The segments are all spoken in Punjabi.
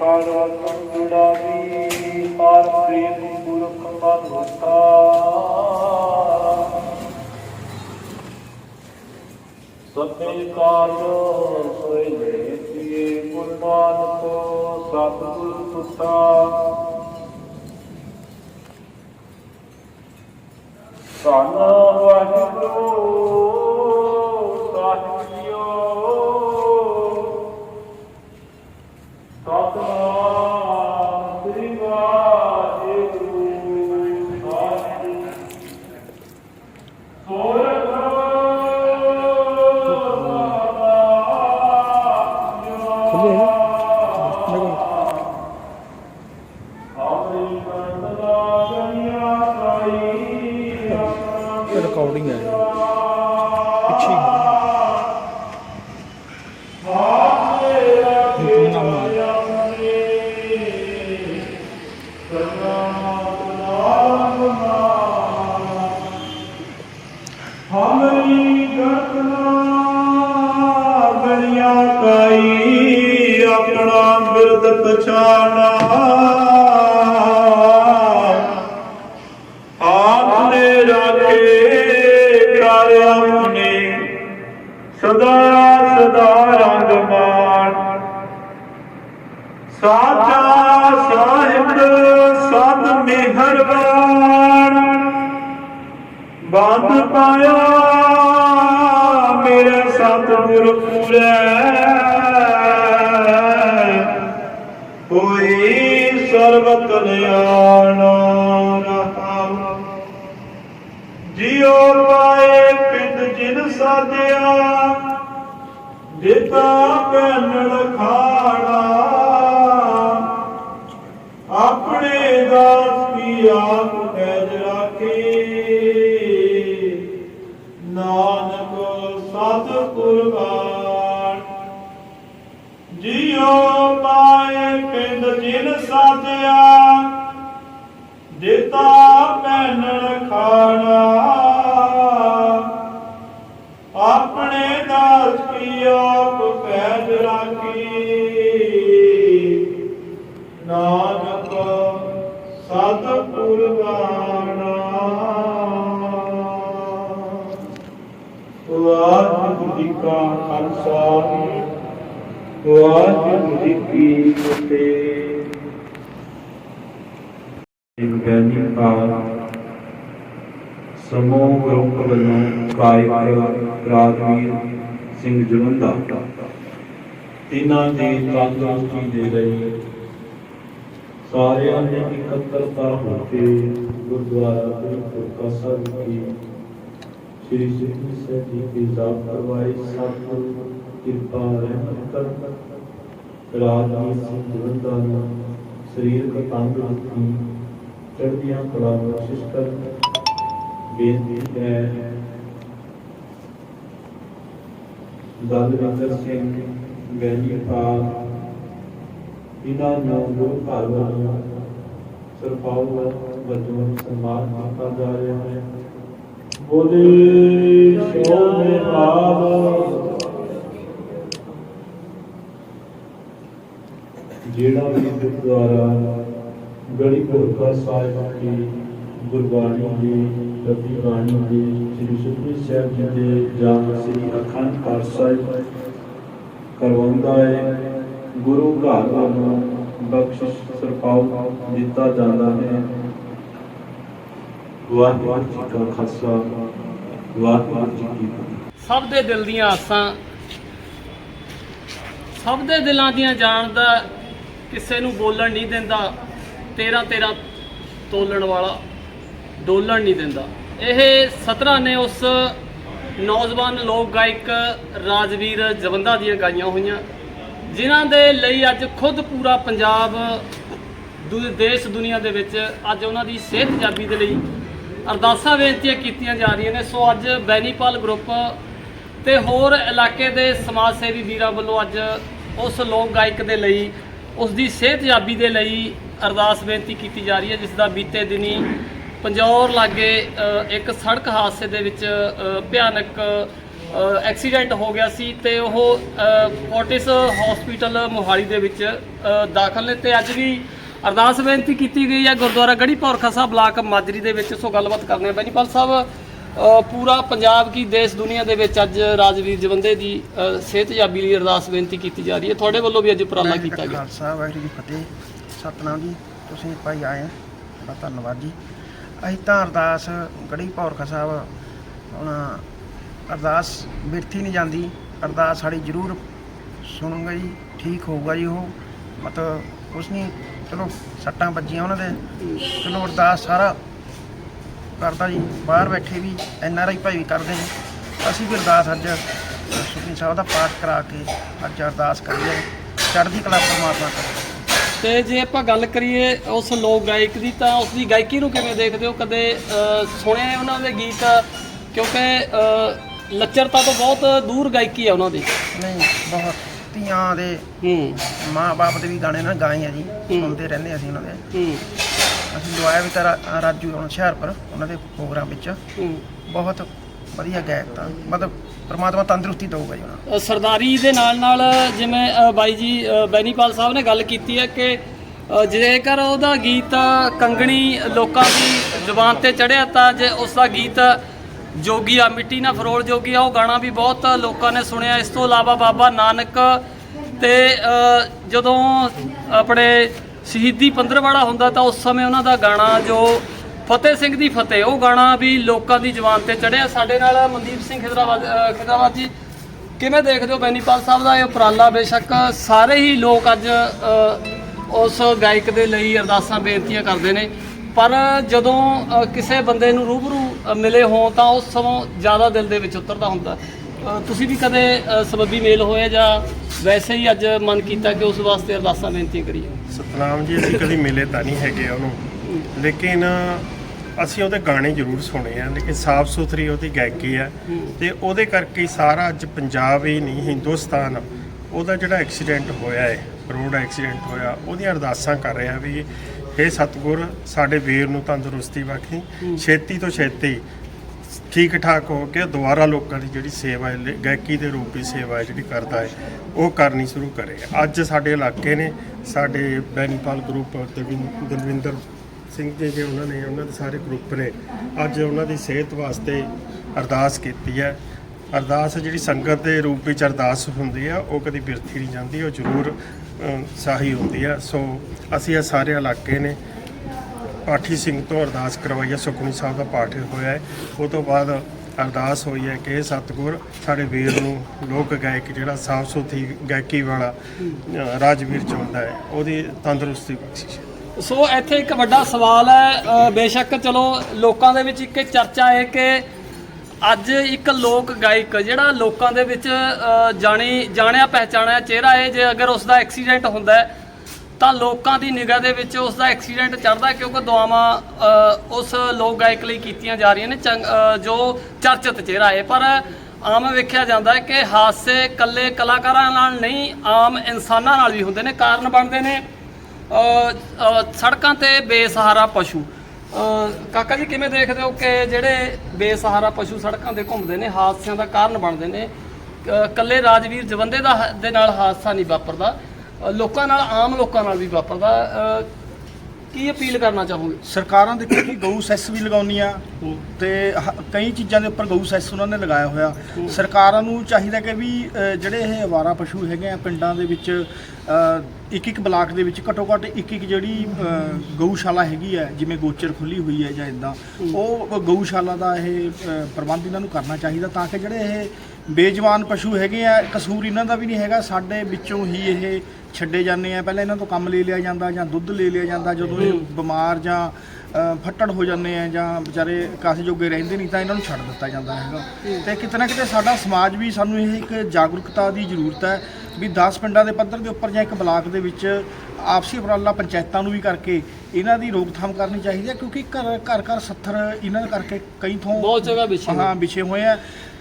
ਕਾਰਵਤੰ ਜੁੜਾਵੀ ਪਾਰ ਪ੍ਰੇਮ ਪੁਰਖ ਮਨ ਵਸਾ ਸਭੇ ਕਾਲ ਸੋਇ ਜੀਏ ਗੁਰਬਾਨ ਕੋ ਸਤਿਗੁਰ ਸੁਤਾ ਧੰਨ ਵਾਹਿਗੁਰੂ ਸਾਹਿਬ ਜੀਓ ਰਿਕਾਰਡਿੰਗ ਹੈ ਪਿੱਛੇ ਹਮਰੀ ਗਤਨਾ ਗਲੀਆਂ ਕਾਈ ਆਪਣਾ ਬਿਰਦ ਪਛਾਣ ਸਰਬ ਰਹਾਉ ਜਿਉ ਪਾਏ ਪਿੰਡ ਜਿਨ ਸਾਧਿਆ ਦਿੱਤਾ ਪੈਨਣ ਖਾਣਾ ਆਪਣੇ ਦਾਸ ਕੀ ਆਪ ਪੈਜ ਰਾਖੇ। ਨਾਨਕ ਸਤ ਕੁਰਬਾਨ ਜਿਉ ਪਾਏ ਪਿੰਡ ਜਿਨ ਸਾਧਿਆ ਦਿੱਤਾ ਪੈਨਣ ਖਾਣਾ ਆਪਣੇ ਦਾਸ ਕੀ ਆਪ ਪੈਜ ਰਾਖੀ। ਨਾਨਕ ਸਤ ਕੁਰਬਾਨਾ ਵਾਹਿਗੁਰੂ ਜੀ ਕਾ ਖਾਲਸਾ। ਵਾਹਿਗੁਰੂ ਜੀ ਕੀ ਫਤਿਹ। ਇੱਕ ਬੈਣੀ ਪਾਲ। ਸਮੂਹ ਗਰੁੱਪ ਵੱਲੋਂ ਗਾਇਕ ਰਾਜਵੀਰ ਸਿੰਘ ਜਲੰਧਰ। ਇਹਨਾਂ ਦੀ ਤੰਦਰੁਸਤੀ ਦੇ ਲਈ ਸਾਰਿਆਂ ਨੇ ਇਕੱਤਰਤਾ ਹੋ ਕੇ ਗੁਰਦੁਆਰਾ ਗੁਰਪੁਰਕਾ ਸਾਹਿਬ ਕੀ ਸ੍ਰੀ ਸਿੱਖੀ ਸਾਹਿਬ ਜੀ ਦੀ ਜ਼ਾਤ ਕਰਵਾਈ। ਸਤਿਗੁਰ ਕਿਰਪਾ ਰਹਿਮਤ ਕਰ। ਰਾਜਵੀਰ ਸਿੰਘ ਜਲੰਧਰ ਨੂੰ ਸਰੀਰਕ ਤੰਦਰੁਸਤੀ ਚੜ੍ਹਦੀਆਂ ਕਲਾ ਬਖਸ਼ਿਸ਼ ਕਰ ਬੇਨਤੀ ਹੈ। ਦਲਵਿੰਦਰ ਸਿੰਘ ਬੈਣੀਪਾਲ ਇਹਨਾਂ ਨੂੰ ਗੁਰੂ ਘਰ ਸਰਪਾਉ ਵਜੋਂ ਸਨਮਾਨ ਕੀਤਾ ਜਾ ਰਿਹਾ ਹੈ। ਬੋਲੇ ਸੋਨੇ ਹਾਲ ਜਿਹੜਾ ਵੀ ਗੁਰਦੁਆਰਾ ਗੜੀ ਗੁਰਕਾ ਸਾਹਿਬ ਦੀ ਗੁਰਬਾਣੀ ਦੀ ਰਤੀ ਬਾਣੀ ਦੀ, ਸ੍ਰੀ ਸੁਖਮਨੀ ਸਾਹਿਬ ਜੀ ਦੇ ਜਾਂ ਸ੍ਰੀ ਅਖੰਡ ਪਾਠ ਸਾਹਿਬ ਕਰਵਾਉਂਦਾ ਹੈ। ਗੁਰੂ ਘਰ ਵੱਲੋਂ ਬਖਸ਼ਿਸ਼ ਸਰਪਾਉ ਦਿੱਤਾ ਜਾਂਦਾ ਹੈ। ਵਾਹਿਗੁਰੂ ਜੀ ਕਾ ਖਾਲਸਾ, ਵਾਹਿਗੁਰੂ ਜੀ ਕੀ ਫਤਿਹ। ਸਭ ਦੇ ਦਿਲ ਦੀਆਂ ਆਸਾਂ, ਸਭ ਦੇ ਦਿਲਾਂ ਦੀਆਂ ਜਾਣਦਾ ਕਿਸੇ ਨੂੰ ਬੋਲਣ ਨਹੀਂ ਦਿੰਦਾ। ਤੇਰਾ ਤੇਰਾ ਤੋਲਣ ਵਾਲਾ ਡੋਲਣ ਨਹੀਂ ਦਿੰਦਾ। ਇਹ ਸਤਰਾ ਨੇ ਉਸ ਨੌਜਵਾਨ ਲੋਕ ਗਾਇਕ ਰਾਜਵੀਰ ਜਵੰਦਾ ਦੀਆਂ ਗਾਈਆਂ ਹੋਈਆਂ, ਜਿਨ੍ਹਾਂ ਦੇ ਲਈ ਅੱਜ ਖੁਦ ਪੂਰਾ ਪੰਜਾਬ ਦੂ- ਦੇਸ਼ ਦੁਨੀਆ ਦੇ ਵਿੱਚ ਅੱਜ ਉਹਨਾਂ ਦੀ ਸਿਹਤਯਾਬੀ ਦੇ ਲਈ ਅਰਦਾਸਾਂ ਬੇਨਤੀਆਂ ਕੀਤੀਆਂ ਜਾ ਰਹੀਆਂ ਨੇ। ਸੋ ਅੱਜ ਬੈਨੀਪਾਲ ਗਰੁੱਪ ਤੇ ਹੋਰ ਇਲਾਕੇ ਦੇ ਸਮਾਜ ਸੇਵੀ ਵੀਰਾਂ ਵੱਲੋਂ ਅੱਜ ਉਸ ਲੋਕ ਗਾਇਕ ਦੇ ਲਈ ਉਸ ਦੀ ਸਿਹਤਯਾਬੀ ਦੇ ਲਈ ਅਰਦਾਸ ਬੇਨਤੀ ਕੀਤੀ ਜਾ ਰਹੀ ਹੈ ਜਿਸ ਦਾ ਬੀਤੇ ਦਿਨੀ ਪੰਜੌਰ ਲਾਗੇ ਇੱਕ ਸੜਕ ਹਾਦਸੇ ਦੇ ਵਿੱਚ ਭਿਆਨਕ ਐਕਸੀਡੈਂਟ ਹੋ ਗਿਆ ਸੀ ਤੇ ਉਹ ਅ, ਫੋਰਟਿਸ ਹਸਪੀਟਲ ਮੋਹਾਲੀ ਦੇ ਵਿੱਚ ਦਾਖਲ ਨੇ ਤੇ ਅੱਜ ਵੀ ਅਰਦਾਸ ਬੇਨਤੀ ਕੀਤੀ ਗਈ ਹੈ ਗੁਰਦੁਆਰਾ ਗੜੀ ਪੌਰਖਾ ਸਾਹਿਬ ਬਲਾਕ ਮਾਜਰੀ ਦੇ ਵਿੱਚ। ਸੋ ਗੱਲਬਾਤ ਕਰਨੇ ਆ ਬੈਨੀਪਾਲ ਸਾਹਿਬ ਪੂਰਾ ਪੰਜਾਬ ਕੀ ਦੇਸ਼ ਦੁਨੀਆ ਦੇ ਵਿੱਚ ਅੱਜ ਰਾਜਵੀਰ ਜਵੰਦੇ ਦੀ ਸਿਹਤਯਾਬੀ ਲਈ ਅਰਦਾਸ ਬੇਨਤੀ ਕੀਤੀ ਜਾ ਰਹੀ ਹੈ। ਤੁਹਾਡੇ ਵੱਲੋਂ ਵੀ ਅੱਜ ਉਪਰਾਲਾ ਕੀਤਾ ਗਿਆ। ਖਾਲਸਾ ਵਾਹਿਗੁਰੂ ਜੀ ਫਤਿਹ। ਸਤਨਾਮ ਜੀ ਤੁਸੀਂ ਭਾਈ ਆਏ ਆ। ਧੰਨਵਾਦ ਜੀ। ਅਸੀਂ ਤਾਂ ਅਰਦਾਸ ਗੜੀ ਪੌਰਖਾ ਸਾਹਿਬ ਹੁਣ ਅਰਦਾਸ ਬਿਰਥੀ ਨਹੀਂ ਜਾਂਦੀ। ਅਰਦਾਸ ਸਾਡੀ ਜ਼ਰੂਰ ਸੁਣੂਗਾ ਜੀ ਠੀਕ ਹੋਊਗਾ ਜੀ ਉਹ। ਮਤਲਬ ਕੁਛ ਨਹੀਂ ਚਲੋ ਸੱਟਾਂ ਵੱਜੀਆਂ ਉਹਨਾਂ ਦੇ। ਚਲੋ ਅਰਦਾਸ ਸਾਰਾ ਕਰਦਾ ਜੀ ਬਾਹਰ ਬੈਠੇ ਵੀ ਐਨ ਆਰ ਆਈ ਭਾਈ ਵੀ ਕਰਦੇ ਨੇ। ਅਸੀਂ ਵੀ ਅਰਦਾਸ ਅੱਜ ਸੁਖਨੀ ਸਾਹਿਬ ਦਾ ਪਾਠ ਕਰਾ ਕੇ ਅੱਜ ਅਰਦਾਸ ਕਰੀਏ ਚੜ੍ਹਦੀ ਕਲਾ ਪਰਮਾਤਮਾ ਕਰੇ। ਤੇ ਜੇ ਆਪਾਂ ਗੱਲ ਕਰੀਏ ਉਸ ਲੋਕ ਗਾਇਕ ਦੀ ਤਾਂ ਉਸ ਦੀ ਗਾਇਕੀ ਨੂੰ ਕਿਵੇਂ ਦੇਖਦੇ ਹੋ? ਕਦੇ ਅ, ਸੁਣੇ ਉਹਨਾਂ ਦੇ ਗੀਤ? ਕਿਉਂਕਿ ਲੱਚਰਤਾ ਤੋਂ ਬਹੁਤ ਦੂਰ ਗਾਇਕੀ ਹੈ ਉਹਨਾਂ ਦੀ। ਨਹੀਂ ਬਹੁਤ। ਧੀਆਂ ਦੇ ਹੂੰ। ਮਾਂ-ਬਾਪ ਦੇ ਵੀ ਗਾਣੇ ਨਾ ਗਾਏ ਆ ਜੀ ਸੁਣਦੇ ਰਹਿੰਦੇ ਅਸੀਂ ਉਹਨਾਂ ਦੇ। ਹੂੰ। ਅਸੀਂ ਲਵਾਇਆ ਵੀ ਤਾਂ ਰਾ- ਰਾਜੂ ਹੁਣ ਹੁਸ਼ਿਆਰਪੁਰ ਉਹਨਾਂ ਦੇ ਪ੍ਰੋਗਰਾਮ ਵਿੱਚ। ਬਹੁਤ ਵਧੀਆ ਗਾਇਕ ਤਾਂ। ਮਤਲਬ ਪਰਮਾਤਮਾ ਤੰਦਰੁਸਤੀ ਦਊਗਾ ਜੀ ਉਹਨਾਂ ਨੂੰ। ਅ, ਸਰਦਾਰੀ ਦੇ ਨਾਲ ਨਾਲ ਜਿਵੇਂ ਅ, ਬਾਈ ਜੀ ਅ, ਬੈਨੀਪਾਲ ਸਾਹਿਬ ਨੇ ਗੱਲ ਕੀਤੀ ਹੈ ਕਿ ਅ, ਜੇਕਰ ਉਹਦਾ ਗੀਤ ਕੰਗਣੀ ਲੋਕਾਂ ਦੀ ਜ਼ੁਬਾਨ ਤੇ ਚੜਿਆ ਤਾਂ ਜੇ ਉਸ ਦਾ ਗੀਤ ਜੋਗੀ ਆ ਮਿੱਟੀ ਨਾ ਫਰੋਲ ਜੋਗੀ ਆ ਉਹ ਗਾਣਾ ਵੀ ਬਹੁਤ ਲੋਕਾਂ ਨੇ ਸੁਣਿਆ। ਇਸ ਤੋਂ ਇਲਾਵਾ ਬਾਬਾ ਨਾਨਕ ਤੇ ਅ, ਜਦੋਂ ਆਪਣੇ ਸ਼ਹੀਦੀ ਪੰਦਰਵਾੜਾ ਹੁੰਦਾ ਤਾਂ ਉਸ ਸਮੇਂ ਉਹਨਾਂ ਦਾ ਗਾਣਾ ਜੋ ਫਤਿਹ ਸਿੰਘ ਦੀ ਫਤਿਹ ਉਹ ਗਾਣਾ ਵੀ ਲੋਕਾਂ ਦੀ ਜ਼ੁਬਾਨ ਤੇ ਚੜਿਆ ਸਾਡੇ ਨਾਲ ਮਨਦੀਪ ਸਿੰਘ ਖਿਦਰਾਬਾਦ ਅ, ਖਿਦਰਾਬਾਦ ਜੀ ਕਿਵੇਂ ਦੇਖਦੇ ਹੋ ਬੈਨੀਪਾਲ ਸਾਹਿਬ ਦਾ ਇਹ ਉਪਰਾਲਾ? ਬੇਸ਼ੱਕ ਸਾਰੇ ਹੀ ਲੋਕ ਅੱਜ ਉਸ ਗਾਇਕ ਦੇ ਲਈ ਅਰਦਾਸਾਂ ਬੇਨਤੀਆਂ ਕਰਦੇ ਨੇ। ਪਰ ਜਦੋਂ ਕਿਸੇ ਬੰਦੇ ਨੂੰ ਰੂਬਰੂ ਮਿਲੇ ਹੋਣ ਤਾਂ ਉਸ ਸਮਾਂ ਜ਼ਿਆਦਾ ਦਿਲ ਦੇ ਵਿੱਚ ਉਤਰਦਾ ਹੁੰਦਾ। ਤੁਸੀਂ ਵੀ ਕਦੇ ਸਬੱਬੀ ਮੇਲ ਹੋਏ ਜਾਂ ਵੈਸੇ ਹੀ ਅੱਜ ਮਨ ਕੀਤਾ ਕਿ ਉਸ ਵਾਸਤੇ ਅਰਦਾਸਾਂ ਬੇਨਤੀਆਂ ਕਰੀਏ? ਸਤਨਾਮ ਜੀ ਅਸੀਂ ਕਦੀ ਮਿਲੇ ਤਾਂ ਨਹੀਂ ਹੈਗੇ ਉਹਨੂੰ। ਲੇਕਿਨ ਅਸੀਂ ਉਹਦੇ ਗਾਣੇ ਜ਼ਰੂਰ ਸੁਣੇ ਆ ਲੇਕਿਨ ਸਾਫ਼ ਸੁਥਰੀ ਉਹਦੀ ਗਾਇਕੀ ਆ। ਤੇ ਉਹਦੇ ਕਰਕੇ ਸਾਰਾ ਅੱਜ ਪੰਜਾਬ ਹੀ ਨਹੀਂ ਹਿੰਦੁਸਤਾਨ ਉਹਦਾ ਜਿਹੜਾ ਐਕਸੀਡੈਂਟ ਹੋਇਆ ਹੈ ਰੋਡ ਐਕਸੀਡੈਂਟ ਹੋਇਆ ਉਹਦੀਆਂ ਅਰਦਾਸਾਂ ਕਰ ਰਿਹਾ ਵੀ ਇਹ ਸਤਿਗੁਰ ਸਾਡੇ ਵੀਰ ਨੂੰ ਤੰਦਰੁਸਤੀ ਬਖਸ਼ੀ। ਛੇਤੀ ਤੋਂ ਛੇਤੀ ਠੀਕ ਠਾਕ ਹੋ ਕੇ ਦੁਬਾਰਾ ਲੋਕਾਂ ਦੀ ਜਿਹੜੀ ਸੇਵਾ ਹੈ ਗਾਇਕੀ ਦੇ ਰੂਪ ਵਿੱਚ ਸੇਵਾ ਹੈ ਜਿਹੜੀ ਕਰਦਾ ਹੈ ਉਹ ਕਰਨੀ ਸ਼ੁਰੂ ਕਰੇ। ਅੱਜ ਸਾਡੇ ਇਲਾਕੇ ਨੇ ਸਾਡੇ ਬੈਨੀਪਾਲ ਗਰੁੱਪ ਦਲਵਿੰ- ਦਲਵਿੰਦਰ ਸਿੰਘ ਜੀ ਜੇ ਉਹਨਾਂ ਨੇ ਉਹਨਾਂ ਦੇ ਸਾਰੇ ਗਰੁੱਪ ਨੇ ਅੱਜ ਉਹਨਾਂ ਦੀ ਸਿਹਤ ਵਾਸਤੇ ਅਰਦਾਸ ਕੀਤੀ ਹੈ। ਅਰਦਾਸ ਜਿਹੜੀ ਸੰਗਤ ਦੇ ਰੂਪ ਵਿੱਚ ਅਰਦਾਸ ਹੁੰਦੀ ਆ ਉਹ ਕਦੀ ਬਿਰਥੀ ਨਹੀਂ ਜਾਂਦੀ ਉਹ ਜ਼ਰੂਰ ਅ, ਸਾਹੀ ਹੁੰਦੀ ਆ ਸੋ ਅਸੀਂ ਇਹ ਸਾਰੇ ਇਲਾਕੇ ਨੇ ਪਾਠੀ ਸਿੰਘ ਤੋਂ ਅਰਦਾਸ ਕਰਵਾਈ ਹੈ। ਸੁਖਮਨੀ ਸਾਹਿਬ ਦਾ ਪਾਠ ਹੋਇਆ ਹੈ। ਉਹ ਤੋਂ ਬਾਅਦ ਅਰਦਾਸ ਹੋਈ ਹੈ ਕਿ ਇਹ ਸਤਿਗੁਰ ਸਾਡੇ ਵੀਰ ਨੂੰ ਲੋਕ ਗਾਇਕ ਜਿਹੜਾ ਸਾਫ਼ ਸੁਥਰੀ ਗਾਇਕੀ ਵਾਲਾ ਰਾਜਵੀਰ ਚਾਹੁੰਦਾ ਹੈ। ਉਹਦੀ ਤੰਦਰੁਸਤੀ ਬਖਸ਼ਿਸ਼ ਸੋ ਇੱਥੇ ਇੱਕ ਵੱਡਾ ਸਵਾਲ ਹੈ। ਬੇਸ਼ੱਕ ਚਲੋ ਲੋਕਾਂ ਦੇ ਵਿੱਚ ਇੱਕ ਚਰਚਾ ਹੈ ਕਿ ਅੱਜ ਇੱਕ ਲੋਕ ਗਾਇਕ ਜਿਹੜਾ ਲੋਕਾਂ ਦੇ ਵਿੱਚ ਜਾਣੀ ਜਾਣਿਆ ਪਹਿਚਾਣਿਆ ਚਿਹਰਾ ਹੈ। ਜੇ ਅਗਰ ਉਸ ਦਾ ਐਕਸੀਡੈਂਟ ਹੁੰਦਾ ਹੈ ਤਾਂ ਲੋਕਾਂ ਦੀ ਨਿਗਾਹ ਦੇ ਵਿੱਚ ਉਸ ਦਾ ਐਕਸੀਡੈਂਟ ਚੜਦਾ ਕਿਉਂਕਿ ਦੁਆਵਾਂ ਉਸ ਲੋਕ ਗਾਇਕ ਲਈ ਕੀਤੀਆਂ ਜਾ ਰਹੀਆਂ ਨੇ ਚੰਗ- ਜੋ ਚਰਚਿਤ ਚਿਹਰਾ ਹੈ। ਪਰ ਆਮ ਵੇਖਿਆ ਜਾਂਦਾ ਹੈ ਕਿ ਹਾਦਸੇ ਕੱਲੇ ਕਲਾਕਾਰਾਂ ਨਾਲ ਨਹੀਂ ਆਮ ਇਨਸਾਨਾਂ ਨਾਲ ਵੀ ਹੁੰਦੇ ਨੇ। ਕਾਰਨ ਬਣਦੇ ਨੇ ਸੜਕਾਂ ਤੇ ਬੇਸਹਾਰਾ ਪਸ਼ੂ। ਕਾਕਾ ਜੀ ਕਿਵੇਂ ਦੇਖਦੇ ਹੋ ਕਿ ਜਿਹੜੇ ਬੇਸਹਾਰਾ ਪਸ਼ੂ ਸੜਕਾਂ ਤੇ ਘੁੰਮਦੇ ਨੇ ਹਾਦਸਿਆਂ ਦਾ ਕਾਰਨ ਬਣਦੇ ਨੇ? ਅ, ਕੱਲੇ ਰਾਜਵੀਰ ਜਵੰਦੇ ਦਾ ਹ- ਦੇ ਨਾਲ ਹਾਦਸਾ ਨਹੀਂ ਵਾਪਰਦਾ। ਲੋਕਾਂ ਨਾਲ, ਆਮ ਲੋਕਾਂ ਨਾਲ ਵੀ ਵਾਪਰਦਾ। ਕੀ ਅਪੀਲ ਕਰਨਾ ਚਾਹੋਗੇ? ਸਰਕਾਰਾਂ ਦੇਖੋ ਕਿ ਗਊ ਸੈਸ ਵੀ ਲਗਾਉਣੀਆਂ ਤੇ ਹ- ਕਈ ਚੀਜ਼ਾਂ ਦੇ ਉੱਪਰ ਗਊ ਸੈਸ ਉਹਨਾਂ ਨੇ ਲਗਾਇਆ ਹੋਇਆ। ਸਰਕਾਰਾਂ ਨੂੰ ਚਾਹੀਦਾ ਕਿ ਵੀ ਜਿਹੜੇ ਇਹ ਅਵਾਰਾ ਪਸ਼ੂ ਹੈਗੇ ਆ ਪਿੰਡਾਂ ਦੇ ਵਿੱਚ ਇੱਕ ਇੱਕ ਬਲਾਕ ਦੇ ਵਿੱਚ ਘੱਟੋ ਘੱਟ ਇੱਕ ਇੱਕ ਜਿਹੜੀ ਗਊਸ਼ਾਲਾ ਹੈਗੀ ਹੈ ਜਿਵੇਂ ਗੋਚਰ ਖੁੱਲੀ ਹੋਈ ਹੈ ਜਾਂ ਇਦਾਂ ਉਹ ਗਊਸ਼ਾਲਾ ਦਾ ਇਹ ਪ੍ਰਬੰਧ ਇਹਨਾਂ ਨੂੰ ਕਰਨਾ ਚਾਹੀਦਾ ਤਾਂ ਕਿ ਜਿਹੜੇ ਇਹ ਬੇਜਵਾਨ ਪਸ਼ੂ ਹੈਗੇ ਆ ਕਸੂਰ ਇਹਨਾਂ ਦਾ ਵੀ ਨਹੀਂ ਹੈਗਾ। ਸਾਡੇ ਵਿੱਚੋਂ ਹੀ ਇਹ ਛੱਡੇ ਜਾਂਦੇ ਆ। ਪਹਿਲਾਂ ਇਹਨਾਂ ਤੋਂ ਕੰਮ ਲੈ ਲਿਆ ਜਾਂਦਾ ਜਾਂ ਦੁੱਧ ਲੈ ਲਿਆ ਜਾਂਦਾ ਜਦੋਂ ਇਹ ਬਿਮਾਰ ਜਾਂ ਫੱਟੜ ਹੋ ਜਾਂਦੇ ਆ ਜਾਂ ਵਿਚਾਰੇ ਕਾਸੇ ਜੋਗੇ ਰਹਿੰਦੇ ਨਹੀਂ ਤਾਂ ਇਹਨਾਂ ਨੂੰ ਛੱਡ ਦਿੱਤਾ ਜਾਂਦਾ ਹੈਗਾ। ਤੇ ਕਿਤੇ ਨਾ ਕਿਤੇ ਸਾਡਾ ਸਮਾਜ ਵੀ ਸਾਨੂੰ ਇਹ ਇੱਕ ਜਾਗਰੂਕਤਾ ਦੀ ਜ਼ਰੂਰਤ ਹੈ ਵੀ 10 ਪਿੰਡਾਂ ਦੇ ਪੱਧਰ ਦੇ ਉੱਪਰ ਜਾਂ ਇੱਕ ਬਲਾਕ ਦੇ ਵਿੱਚ ਆਪਸੀ ਉਪਰਾਲਾ ਪੰਚਾਇਤਾਂ ਨੂੰ ਵੀ ਕਰਕੇ ਇਹਨਾਂ ਦੀ ਰੋਕਥਾਮ ਕਰਨੀ ਚਾਹੀਦੀ ਹੈ ਕਿਉਂਕਿ ਘਰ ਘਰ ਘਰ 70 ਇਹਨਾਂ ਕਰਕੇ ਕਈ ਥੋਂ ਬਹੁਤ ਜਗ੍ਹਾ ਵਿਛੇ। ਹਾਂ ਵਿਛੇ ਹੋਏ ਆ।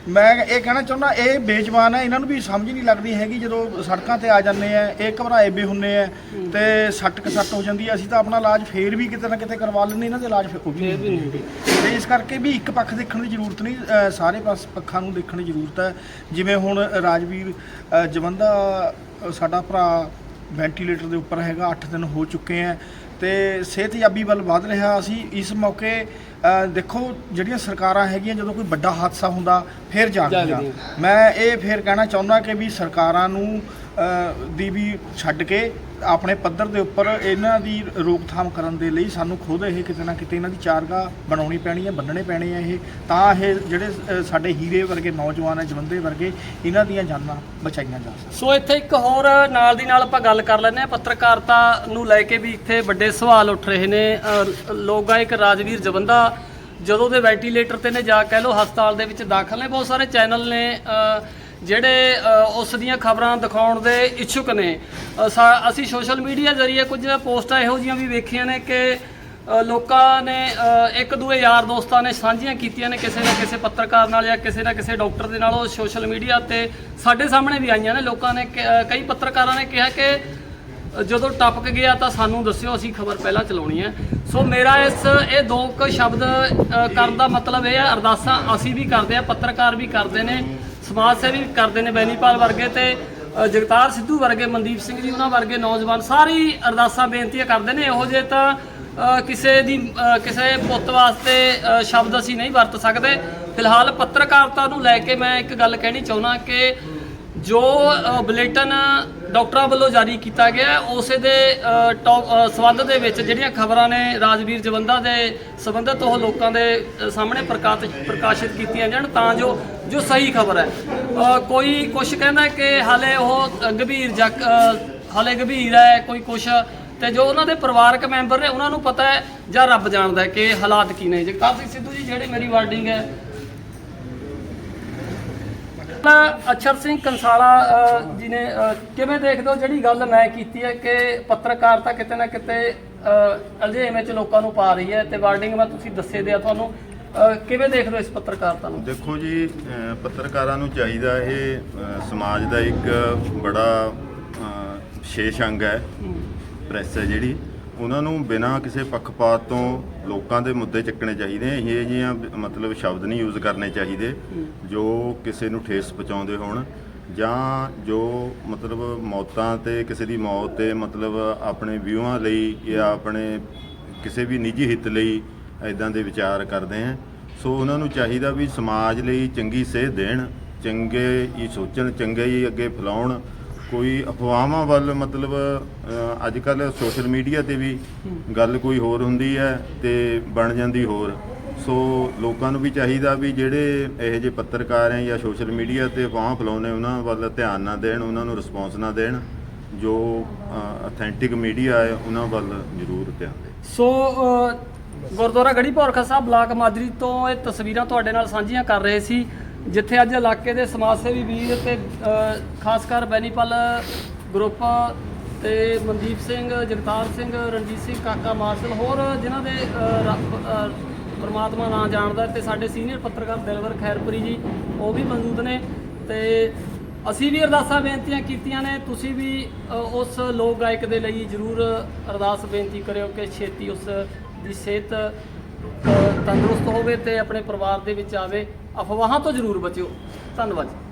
ਮੈਂ ਇਹ ਕਹਿਣਾ ਚਾਹੁੰਦਾ ਇਹ ਬੇਜਵਾਨ ਹੈ ਇਹਨਾਂ ਨੂੰ ਵੀ ਸਮਝ ਨਹੀਂ ਲੱਗਦੀ ਹੈਗੀ ਜਦੋਂ ਸੜਕਾਂ ਤੇ ਆ ਜਾਂਦੇ ਆ ਇਹ ਘਬਰਾਏ ਵੀ ਹੁੰਨੇ ਆ ਤੇ ਸੱਟ ਕ ਸੱਟ ਹੋ ਜਾਂਦੀ ਹੈ ਅਸੀਂ ਤਾਂ ਆਪਣਾ ਇਲਾਜ ਫੇਰ ਵੀ ਕਿਤੇ ਨਾ ਕਿਤੇ ਕਰਵਾ ਲੈਂਦੇ ਇਹਨਾਂ ਦੇ ਇਲਾਜ ਫਿਰ ਉਹ ਵੀ ਨਹੀਂ ਹੁੰਦੇ ਤੇ ਇਸ ਕਰਕੇ ਵੀ ਇੱਕ ਪੱਖ ਦੇਖਣ ਦੀ ਜ਼ਰੂਰਤ ਨਹੀਂ ਅ, ਸਾਰੇ ਪਾਸ ਪੱਖਾਂ ਨੂੰ ਦੇਖਣ ਦੀ ਜ਼ਰੂਰਤ ਹੈ। ਜਿਵੇਂ ਹੁਣ ਰਾਜਵੀਰ ਅ, ਜਵੰਦਾ ਅ, ਸਾਡਾ ਭਰਾ ਵੈਂਟੀਲੇਟਰ ਦੇ ਉੱਪਰ ਹੈਗਾ 8 ਦਿਨ ਹੋ ਚੁੱਕੇ ਆ ਤੇ ਸਿਹਤਯਾਬੀ ਵੱਲ ਵਧ ਰਿਹਾ। ਅਸੀਂ ਇਸ ਮੌਕੇ ਦੇਖੋ ਜਿਹੜੀਆਂ ਸਰਕਾਰਾਂ ਹੈਗੀਆਂ ਜਦੋਂ ਕੋਈ ਵੱਡਾ ਹਾਦਸਾ ਹੁੰਦਾ ਫਿਰ ਜਾਗਦੀਆਂ ਜਾਗਦੀਆਂ। ਮੈਂ ਇਹ ਫਿਰ ਕਹਿਣਾ ਚਾਹੁੰਦਾ ਕਿ ਵੀ ਸਰਕਾਰਾਂ ਨੂੰ ਦੀ ਵੀ ਛੱਡ ਕੇ ਆਪਣੇ ਪੱਧਰ ਦੇ ਉੱਪਰ ਇਹਨਾਂ ਦੀ ਰੋਕਥਾਮ ਕਰਨ ਦੇ ਲਈ ਸਾਨੂੰ ਖੁਦ ਇਹ ਕਿਤੇ ਨਾ ਕਿਤੇ ਇਹਨਾਂ ਦੀ ਚਾਰਗਾ ਬਣਾਉਣੀ ਪੈਣੀ ਹੈ ਬੰਨਣੇ ਪੈਣੇ ਆ ਇਹ। ਤਾਂ ਇਹ ਜਿਹੜੇ ਸਾਡੇ ਹੀਰੇ ਵਰਗੇ ਨੌਜਵਾਨ ਹੈ ਜਵੰਦੇ ਵਰਗੇ ਇਹਨਾਂ ਦੀਆਂ ਜਾਨਾਂ ਬਚਾਈਆਂ ਜਾ ਸਕਣ ਸੋ ਇੱਥੇ ਇੱਕ ਹੋਰ ਨਾਲ ਦੀ ਨਾਲ ਆਪਾਂ ਗੱਲ ਕਰ ਲੈਂਦੇ ਆ ਪੱਤਰਕਾਰਤਾ ਨੂੰ ਲੈ ਕੇ ਵੀ ਇੱਥੇ ਵੱਡੇ ਸਵਾਲ ਉੱਠ ਰਹੇ ਨੇ। ਅ, ਲੋਕ ਗਾਇਕ ਰਾਜਵੀਰ ਜਵੰਦਾ ਜਦੋਂ ਦੇ ਵੈਂਟੀਲੇਟਰ ਤੇ ਨੇ ਜਾ ਕਹਿ ਲੋ ਹਸਪਤਾਲ ਦੇ ਵਿੱਚ ਦਾਖਲ ਨੇ। ਬਹੁਤ ਸਾਰੇ ਚੈਨਲ ਨੇ ਜਿਹੜੇ ਉਸ ਦੀਆਂ ਖਬਰਾਂ ਦਿਖਾਉਣ ਦੇ ਇੱਛੁਕ ਨੇ। ਸਾ- ਅਸੀਂ ਸੋਸ਼ਲ ਮੀਡੀਆ ਜ਼ਰੀਏ ਕੁਝ ਪੋਸਟਾਂ ਇਹੋ ਜਿਹੀਆਂ ਵੀ ਵੇਖੀਆਂ ਨੇ ਕਿ ਲੋਕਾਂ ਨੇ ਇੱਕ ਦੂਏ ਯਾਰ ਦੋਸਤਾਂ ਨੇ ਸਾਂਝੀਆਂ ਕੀਤੀਆਂ ਨੇ ਕਿਸੇ ਨਾ ਕਿਸੇ ਪੱਤਰਕਾਰ ਨਾਲ ਜਾਂ ਕਿਸੇ ਨਾ ਕਿਸੇ ਡਾਕਟਰ ਦੇ ਨਾਲ। ਉਹ ਸੋਸ਼ਲ ਮੀਡੀਆ ਤੇ ਸਾਡੇ ਸਾਹਮਣੇ ਵੀ ਆਈਆਂ ਨੇ। ਲੋਕਾਂ ਨੇ ਕਈ ਪੱਤਰਕਾਰਾਂ ਨੇ ਕਿਹਾ ਕਿ ਜਦੋਂ ਟਪਕ ਗਿਆ ਤਾਂ ਸਾਨੂੰ ਦੱਸਿਓ, ਅਸੀਂ ਖਬਰ ਪਹਿਲਾਂ ਚਲਾਉਣੀ ਹੈ। ਸੋ ਮੇਰਾ ਇਸ, ਇਹ ਦੋ ਕੁ ਸ਼ਬਦ ਕਰਨ ਦਾ ਮਤਲਬ ਇਹ ਹੈ, ਅਰਦਾਸਾਂ ਅਸੀਂ ਵੀ ਕਰਦੇ ਆ ਪੱਤਰਕਾਰ ਵੀ ਕਰਦੇ ਨੇ, ਸਮਾਜ ਸੇਵੀ ਵੀ ਕਰਦੇ ਨੇ ਬੈਨੀਪਾਲ ਵਰਗੇ ਤੇ ਜਗਤਾਰ ਸਿੱਧੂ ਵਰਗੇ, ਮਨਦੀਪ ਸਿੰਘ ਜੀ ਉਹਨਾਂ ਵਰਗੇ ਨੌਜਵਾਨ ਸਾਰੀ ਅਰਦਾਸਾਂ ਬੇਨਤੀਆਂ ਕਰਦੇ ਨੇ। ਇਹੋ ਜਿਹੇ ਤਾਂ ਕਿਸੇ ਦੀ ਕਿਸੇ ਪੁੱਤ ਵਾਸਤੇ ਸ਼ਬਦ ਅਸੀਂ ਨਹੀਂ ਵਰਤ ਸਕਦੇ। ਫਿਲਹਾਲ ਪੱਤਰਕਾਰਤਾ ਨੂੰ ਲੈ ਕੇ ਮੈਂ ਇੱਕ ਗੱਲ ਕਹਿਣੀ ਚਾਹੁੰਦਾ ਕਿ ਜੋ ਬੁਲੇਟਨ ਡਾਕਟਰਾਂ ਵੱਲੋਂ ਜਾਰੀ ਕੀਤਾ ਗਿਆ ਉਸੇ ਦੇ ਅ, ਸੰਬੰਧ ਦੇ ਵਿੱਚ ਜਿਹੜੀਆਂ ਖਬਰਾਂ ਨੇ ਰਾਜਵੀਰ ਜਵੰਦਾ ਦੇ ਸੰਬੰਧਿਤ ਉਹ ਲੋਕਾਂ ਦੇ ਸਾਹਮਣੇ ਪ੍ਰਕਾਸ਼ ਪ੍ਰਕਾਸ਼ਿਤ ਕੀਤੀਆਂ ਜਾਣ ਤਾਂ ਜੋ ਜੋ ਸਹੀ ਖਬਰ ਹੈ। ਕੋਈ ਕੁਝ ਕਹਿੰਦਾ ਕਿ ਹਾਲੇ ਉਹ ਗੰਭੀਰ ਜਕ ਹਾਲੇ ਗੰਭੀਰ ਹੈ ਕੋਈ ਕੁਝ ਤੇ ਜੋ ਉਹਨਾਂ ਦੇ ਪਰਿਵਾਰਕ ਮੈਂਬਰ ਨੇ ਉਹਨਾਂ ਨੂੰ ਪਤਾ ਹੈ ਜਾਂ ਰੱਬ ਜਾਣਦਾ ਹੈ ਕਿ ਹਾਲਾਤ ਕੀ ਨੇ। ਜਗਤਾਰ ਸਿੰਘ ਸਿੱਧੂ ਜੀ ਜਿਹੜੇ ਮੇਰੀ ਵਾਰਡਿੰਗ ਹੈ ਅਛਰ ਸਿੰਘ ਕੰਸਾਲਾ ਅ, ਜੀ ਨੇ ਅ, ਕਿਵੇਂ ਦੇਖਦੇ ਹੋ? ਜਿਹੜੀ ਗੱਲ ਮੈਂ ਕੀਤੀ ਹੈ ਕਿ ਪੱਤਰਕਾਰਤਾ ਕਿਤੇ ਨਾ ਕਿਤੇ ਅ, ਅਲਝੇਵੇਂ ਚ ਲੋਕਾਂ ਨੂੰ ਪਾ ਰਹੀ ਹੈ ਤੇ ਵਰਡਿੰਗ ਮੈਂ ਤੁਸੀਂ ਦੱਸੇ ਦਿਆ ਤੁਹਾਨੂੰ। ਅ, ਕਿਵੇਂ ਦੇਖਦੇ ਹੋ ਇਸ ਪੱਤਰਕਾਰਤਾ ਨੂੰ? ਦੇਖੋ ਜੀ ਅਹ ਪੱਤਰਕਾਰਾਂ ਨੂੰ ਚਾਹੀਦਾ ਇਹ ਅਹ ਸਮਾਜ ਦਾ ਇੱਕ ਬੜਾ ਅਹ ਵਿਸ਼ੇਸ਼ ਅੰਗ ਹੈ। ਪ੍ਰੈਸ ਹੈ ਜਿਹੜੀ। ਉਹਨਾਂ ਨੂੰ ਬਿਨਾਂ ਕਿਸੇ ਪੱਖਪਾਤ ਤੋਂ ਲੋਕਾਂ ਦੇ ਮੁੱਦੇ ਚੱਕਣੇ ਚਾਹੀਦੇ, ਇਹ ਜਿਹੀਆਂ ਮਤਲਬ ਸ਼ਬਦ ਨਹੀਂ ਯੂਜ਼ ਕਰਨੇ ਚਾਹੀਦੇ, ਜੋ ਕਿਸੇ ਨੂੰ ਠੇਸ ਪਹੁੰਚਾਉਂਦੇ ਹੋਣ ਜਾਂ ਜੋ ਮਤਲਬ ਮੌਤਾਂ ਤੇ ਕਿਸੇ ਦੀ ਮੌਤ ਤੇ ਮਤਲਬ ਆਪਣੇ ਵਿਊਆਂ ਲਈ ਜਾਂ ਆਪਣੇ ਕਿਸੇ ਵੀ ਨਿੱਜੀ ਹਿੱਤ ਲਈ ਇਦਾਂ ਦੇ ਵਿਚਾਰ ਕਰਦੇ ਆ। ਸੋ ਉਹਨਾਂ ਨੂੰ ਚਾਹੀਦਾ ਵੀ ਸਮਾਜ ਲਈ ਚੰਗੀ ਸੇਧ ਦੇਣ, ਚੰਗੇ ਹੀ ਸੋਚਣ, ਚੰਗੇ ਹੀ ਅੱਗੇ ਫੈਲਾਉਣ ਕੋਈ ਅਫਵਾਹਾਂ ਵੱਲ ਮਤਲਬ ਅੱਜ ਕੱਲ ਸੋਸ਼ਲ ਮੀਡੀਆ ਤੇ ਵੀ ਗੱਲ ਕੋਈ ਹੋਰ ਹੁੰਦੀ ਹੈ ਤੇ ਬਣ ਜਾਂਦੀ ਹੋਰ। ਸੋ ਲੋਕਾਂ ਨੂੰ ਵੀ ਚਾਹੀਦਾ ਵੀ ਜਿਹੜੇ ਇਹੋ ਜਿਹੇ ਪੱਤਰਕਾਰ ਹੈ ਜਾਂ ਸੋਸ਼ਲ ਮੀਡੀਆ ਤੇ ਅਫਵਾਹਾਂ ਫੈਲਾਉਂਦੇ ਉਹਨਾਂ ਵੱਲ ਧਿਆਨ ਨਾ ਦੇਣ ਉਹਨਾਂ ਨੂੰ ਰਿਸਪੌਂਸ ਨਾ ਦੇਣ ਜੋ ਅਥੈਂਟਿਕ ਮੀਡੀਆ ਹੈ ਉਹਨਾਂ ਵੱਲ ਜ਼ਰੂਰ ਧਿਆਨ ਦੇਣ। ਸੋ ਗੁਰਦੁਆਰਾ ਗੜੀ ਭੌਰਖਾ ਸਾਹਿਬ ਬਲਾਕ ਮਾਜਰੀ ਤੋਂ ਇਹ ਤਸਵੀਰਾਂ ਤੁਹਾਡੇ ਨਾਲ ਸਾਂਝੀਆਂ ਕਰ ਰਹੇ ਸੀ। ਜਿੱਥੇ ਅੱਜ ਇਲਾਕੇ ਦੇ ਸਮਾਜ ਸੇਵੀ ਵੀਰ ਤੇ ਖਾਸ ਕਰ ਬੈਨੀਪਲ ਗਰੁੱਪ ਤੇ ਮਨਦੀਪ ਸਿੰਘ, ਜਗਤਾਰ ਸਿੰਘ, ਰਣਜੀਤ ਸਿੰਘ, ਕਾਕਾ ਮਾਰਸ਼ਲ, ਹੋਰ ਜਿਨ੍ਹਾਂ ਦੇ ਪਰਮਾਤਮਾ ਨਾਂ ਜਾਣਦਾ ਤੇ ਸਾਡੇ ਸੀਨੀਅਰ ਪੱਤਰਕਾਰ ਦਿਲਵਰ ਖੈਰਪੁਰੀ ਜੀ, ਉਹ ਵੀ ਮੌਜੂਦ ਨੇ। ਤੇ ਅਸੀਂ ਵੀ ਅਰਦਾਸਾਂ ਬੇਨਤੀਆਂ ਕੀਤੀਆਂ ਨੇ, ਤੁਸੀਂ ਵੀ ਉਸ ਲੋਕ ਗਾਇਕ ਦੇ ਲਈ ਜਰੂਰ ਅਰਦਾਸ ਬੇਨਤੀ ਕਰਿਓ ਕਿ ਛੇਤੀ ਉਸ ਦੀ ਸਿਹਤ ਤੰਦਰੁਸਤ ਹੋਵੇ ਤੇ ਆਪਣੇ ਪਰਿਵਾਰ ਦੇ ਵਿੱਚ ਆਵੇ। ਅਫਵਾਹਾਂ ਤੋਂ ਜਰੂਰ ਬਚਿਓ। ਧੰਨਵਾਦ ਜੀ।